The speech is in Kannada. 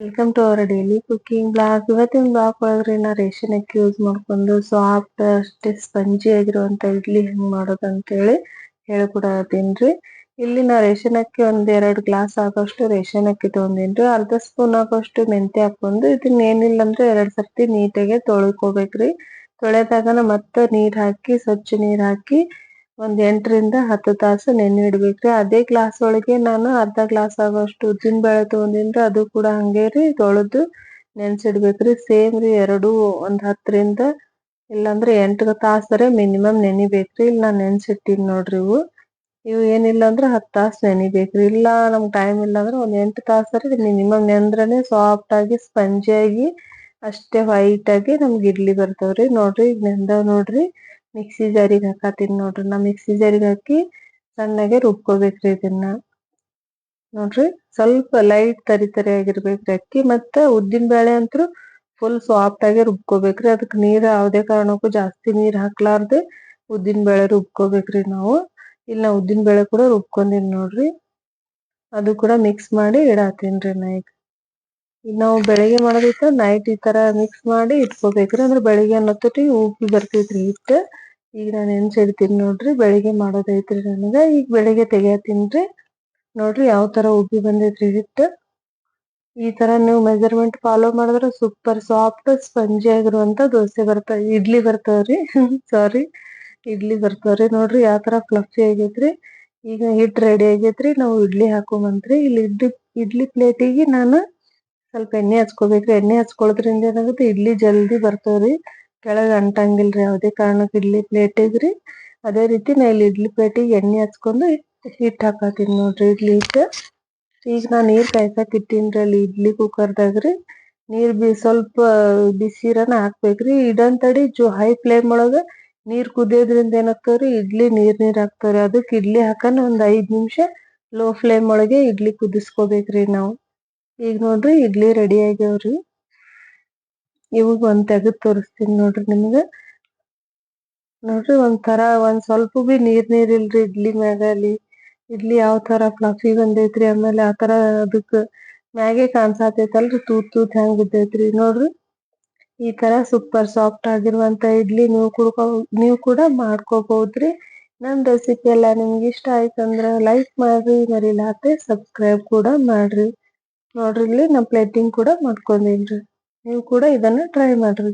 Welcome to our daily cooking blog ಇವತ್ತಿನ ಬ್ಲಾಗ್ ಒಳಗ್ರಿ ನಾ ರೇಷನ್ ಅಕ್ಕಿ ಯೂಸ್ ಮಾಡ್ಕೊಂಡು ಸಾಫ್ಟ್ ಅಷ್ಟೇ ಸ್ಪಂಜಿ ಆಗಿರುವಂತ ಇಡ್ಲಿ ಹೆಂಗ್ ಮಾಡೋದು ಅಂತೇಳಿ ಹೇಳ್ಕೊಡತ್ತೀನ್ರಿ. ಇಲ್ಲಿ ನಾ ರೇಷನ್ ಅಕ್ಕಿ ಒಂದ್ ಎರಡ್ ಗ್ಲಾಸ್ ಆಗೋಷ್ಟು ರೇಷನ್ ಅಕ್ಕಿ ತಗೊಂಡಿನ್ರಿ. ಅರ್ಧ ಸ್ಪೂನ್ ಆಗೋಷ್ಟು ಮೆಂತೆ ಹಾಕೊಂಡು ಇದನ್ನ ಏನಿಲ್ಲ ಅಂದ್ರೆ ಎರಡ್ ಸರ್ತಿ ನೀಟಾಗಿ ತೊಳ್ಕೊಬೇಕ್ರಿ. ತೊಳೆದಾಗನ ಮತ್ತ ನೀರ್ ಹಾಕಿ, ಸ್ವಚ್ಛ ನೀರ್ ಹಾಕಿ ಒಂದ್ ಎಂಟರಿಂದ ಹತ್ತು ತಾಸು ನೆನೆ ಇಡ್ಬೇಕ್ರಿ ಅದೇ ಗ್ಲಾಸ್ ಒಳಗೆ ನಾನು ಅರ್ಧ ಗ್ಲಾಸ್ ಆಗೋಷ್ಟು ಉದ್ದಿನ ಬೇಳೆ ತಗೊಂಡಿನ್ರಿ ಅದು ಕೂಡ ಹಂಗೆ ರೀ ತೊಳೆದು ನೆನ್ಸಿಡ್ಬೇಕ್ರಿ ಸೇಮ್ ರೀ ಎರಡು, ಒಂದ್ ಹತ್ತರಿಂದ ಇಲ್ಲಾಂದ್ರೆ ಎಂಟು ತಾಸರೆ ಮಿನಿಮಮ್ ನೆನಿಬೇಕ್ರಿ ಇಲ್ಲಿ ನಾನು ನೆನ್ಸಿಟ್ಟಿನಿ ನೋಡ್ರಿ ಇವು. ಇವು ಏನಿಲ್ಲ ಅಂದ್ರೆ ಹತ್ತು ತಾಸು ನೆನಿಬೇಕ್ರಿ ಇಲ್ಲ ನಮ್ಗ್ ಟೈಮ್ ಇಲ್ಲ ಅಂದ್ರೆ ಒಂದ್ ಎಂಟು ತಾಸರೆ ಮಿನಿಮಮ್ ನೆಂದ್ರನೆ ಸಾಫ್ಟ್ ಆಗಿ ಸ್ಪಂಜಿಯಾಗಿ ಅಷ್ಟೇ ವೈಟ್ ಆಗಿ ನಮ್ಗ್ ಇಡ್ಲಿ ಬರ್ತಾವ್ರಿ. ನೋಡ್ರಿ ಈಗ ನೆಂದವ್ ನೋಡ್ರಿ. ಮಿಕ್ಸಿ ಜಾರಿಗೆ ಹಾಕತ್ತೀನಿ ನೋಡ್ರಿ. ನಾ ಮಿಕ್ಸಿ ಜಾರಿಗೆ ಹಾಕಿ ಸಣ್ಣಗೆ ರುಬ್ಕೋಬೇಕ್ರಿ ಇದನ್ನ. ನೋಡ್ರಿ, ಸ್ವಲ್ಪ ಲೈಟ್ ತರಿ ತರಿ ಆಗಿರ್ಬೇಕ್ರಿ ಅಕ್ಕಿ ಮತ್ತೆ ಉದ್ದಿನ ಬೇಳೆ ಅಂತೂ ಫುಲ್ ಸಾಫ್ಟ್ ಆಗಿ ರುಬ್ಕೋಬೇಕ್ರಿ. ಅದಕ್ಕೆ ನೀರು ಯಾವುದೇ ಕಾರಣಕ್ಕೂ ಜಾಸ್ತಿ ನೀರು ಹಾಕ್ಲಾರ್ದೆ ಉದ್ದಿನ ಬೇಳೆ ರುಬ್ಕೋಬೇಕ್ರಿ ನಾವು. ಇಲ್ಲಿ ನಾ ಉದ್ದಿನ ಬೇಳೆ ಕೂಡ ರುಬ್ಕೊಂಡಿನಿ ನೋಡ್ರಿ. ಅದು ಕೂಡ ಮಿಕ್ಸ್ ಮಾಡಿ ಇಡಾತೀನ್ರಿ ನಾ ಈಗ. ನಾವು ಬೆಳಿಗ್ಗೆ ಮಾಡೋದಿತ್ತ ನೈಟ್ ಈ ತರ ಮಿಕ್ಸ್ ಮಾಡಿ ಇಟ್ಕೋಬೇಕ್ರಿ. ಅಂದ್ರೆ ಬೆಳಿಗ್ಗೆ ಅನ್ನೊತ್ತಟಿ ಉಪ್ಪಿ ಬರ್ತೈತ್ರಿ ಹಿಟ್ಟ. ಈಗ ನಾನು ನೆನ್ಸಿಡ್ತೀನಿ ನೋಡ್ರಿ, ಬೆಳಿಗ್ಗೆ ಮಾಡೋದೈತ್ರಿ ನನಗ. ಈಗ ಬೆಳಿಗ್ಗೆ ತೆಗಿಯತ್ತೀನ್ರಿ ನೋಡ್ರಿ ಯಾವ ತರ ಉಬ್ಬಿ ಬಂದೈತ್ರಿ ಹಿಟ್ಟು. ಈ ತರ ನೀವು ಮೆಜರ್ಮೆಂಟ್ ಫಾಲೋ ಮಾಡಿದ್ರೆ ಸೂಪರ್ ಸಾಫ್ಟ್ ಸ್ಪಂಜಿ ಆಗಿರುವಂತ ದೋಸೆ ಬರ್ತಾವ. ಇಡ್ಲಿ ಬರ್ತಾವ್ರಿ. ಸಾರಿ ಇಡ್ಲಿ ಬರ್ತಾವ್ರಿ. ನೋಡ್ರಿ ಯಾವ ತರ ಫ್ಲಫಿ ಆಗೈತ್ರಿ. ಈಗ ಹಿಟ್ಟು ರೆಡಿ ಆಗೈತ್ರಿ. ನಾವು ಇಡ್ಲಿ ಹಾಕೊಂಬಂತ್ರಿ. ಇಲ್ಲಿ ಇಡ್ಲಿ ಇಡ್ಲಿ ಪ್ಲೇಟಿಗೆ ನಾನು ಸ್ವಲ್ಪ ಎಣ್ಣೆ ಹಚ್ಕೋಬೇಕ್ರಿ. ಎಣ್ಣೆ ಹಚ್ಕೊಳ್ಳೋದ್ರಿಂದ ಏನಾಗುತ್ತೆ? ಇಡ್ಲಿ ಜಲ್ದಿ ಬರ್ತಾವ್ರಿ. ಕೆಳಗ್ ಅಂಟಂಗಿಲ್ರಿ, ಯಾವುದೇ ಕಾರಣಕ್ಕೆ ಇಡ್ಲಿ ಪ್ಲೇಟಿಗ್ರಿ ಅದೇ ರೀತಿ ನಾ ಇಲ್ಲಿ ಇಡ್ಲಿ ಪ್ಲೇಟಿಗೆ ಎಣ್ಣೆ ಹಚ್ಕೊಂಡು ಹಿಟ್ ಹಾಕತ್ತೀನಿ ನೋಡ್ರಿ ಇಡ್ಲಿ ಹಿಟ್ಟ ಈಗ ನಾ ನೀರ್ ಕಾಯ್ಸಕ್ ಇಟ್ಟಿನ್ರಿ ಅಲ್ಲಿ ಇಡ್ಲಿ ಕುಕ್ಕರ್ದಾಗ್ರಿ ನೀರ್ ಬಿ ಸ್ವಲ್ಪ ಬಿಸಿರನ ಹಾಕ್ಬೇಕ್ರಿ. ಇಡನ್ ತಡಿ ಜೋ ಹೈ ಫ್ಲೇಮ್ ಒಳಗ ನೀರ್ ಕುದಿಯೋದ್ರಿಂದ ಏನಾಗ್ತಾವ್ರಿ? ಇಡ್ಲಿ ನೀರ್ ನೀರ್ ಆಗ್ತಾವ್ರಿ ಅದಕ್ಕೆ ಇಡ್ಲಿ ಹಾಕನ ಒಂದು ಐದ್ ನಿಮಿಷ ಲೋ ಫ್ಲೇಮ್ ಒಳಗೆ ಇಡ್ಲಿ ಕುದಿಸ್ಕೋಬೇಕ್ರಿ ನಾವು. ಈಗ ನೋಡ್ರಿ ಇಡ್ಲಿ ರೆಡಿ ಆಗ್ಯಾವ್ರಿ. ಇವಾಗ ಒಂದ್ ತೆಗದ್ ತೋರಿಸ್ತೀನಿ ನೋಡ್ರಿ ನಿಮ್ಗ. ನೋಡ್ರಿ ಒಂಥರ ಒಂದ್ ಸ್ವಲ್ಪ ಬಿ ನೀರ್ ನೀರ್ ಇಲ್ರಿ ಇಡ್ಲಿ ಮ್ಯಾಗ ಅಲ್ಲಿ ಇಡ್ಲಿ ಯಾವ ತರ ಫ್ಲಫಿ ಬಂದೈತ್ರಿ ಆಮೇಲೆ ಆ ತರ ಅದಕ್ ಮ್ಯಾಗೆ ಕಾಣ್ಸಾತೈತಲ್ರಿ ತೂತ್ ತೂತ್ ಹೆಂಗ್ ಬಿದ್ದೈತ್ರಿ ನೋಡ್ರಿ. ಈ ತರ ಸೂಪರ್ ಸಾಫ್ಟ್ ಆಗಿರುವಂತ ಇಡ್ಲಿ ನೀವು ಕುಡ್ಕೊ, ನೀವು ಕೂಡ ಮಾಡ್ಕೋಬಹುದ್ರಿ ನನ್ ರೆಸಿಪಿ ಎಲ್ಲ ನಿಮ್ಗೆ ಇಷ್ಟ ಆಯ್ತಂದ್ರ ಲೈಕ್ ಮಾಡ್ರಿ ಮರಿಲಾತೆ ಸಬ್ಸ್ಕ್ರೈಬ್ ಕೂಡ ಮಾಡ್ರಿ. ನೋಡ್ರಿ ಇಲ್ಲಿ ನಾ ಪ್ಲೇಟಿಂಗ್ ಕೂಡ ಮಾಡ್ಕೊಂಡೇನ್ರಿ. ನೀವು ಕೂಡ ಇದನ್ನ ಟ್ರೈ ಮಾಡ್ರಿ.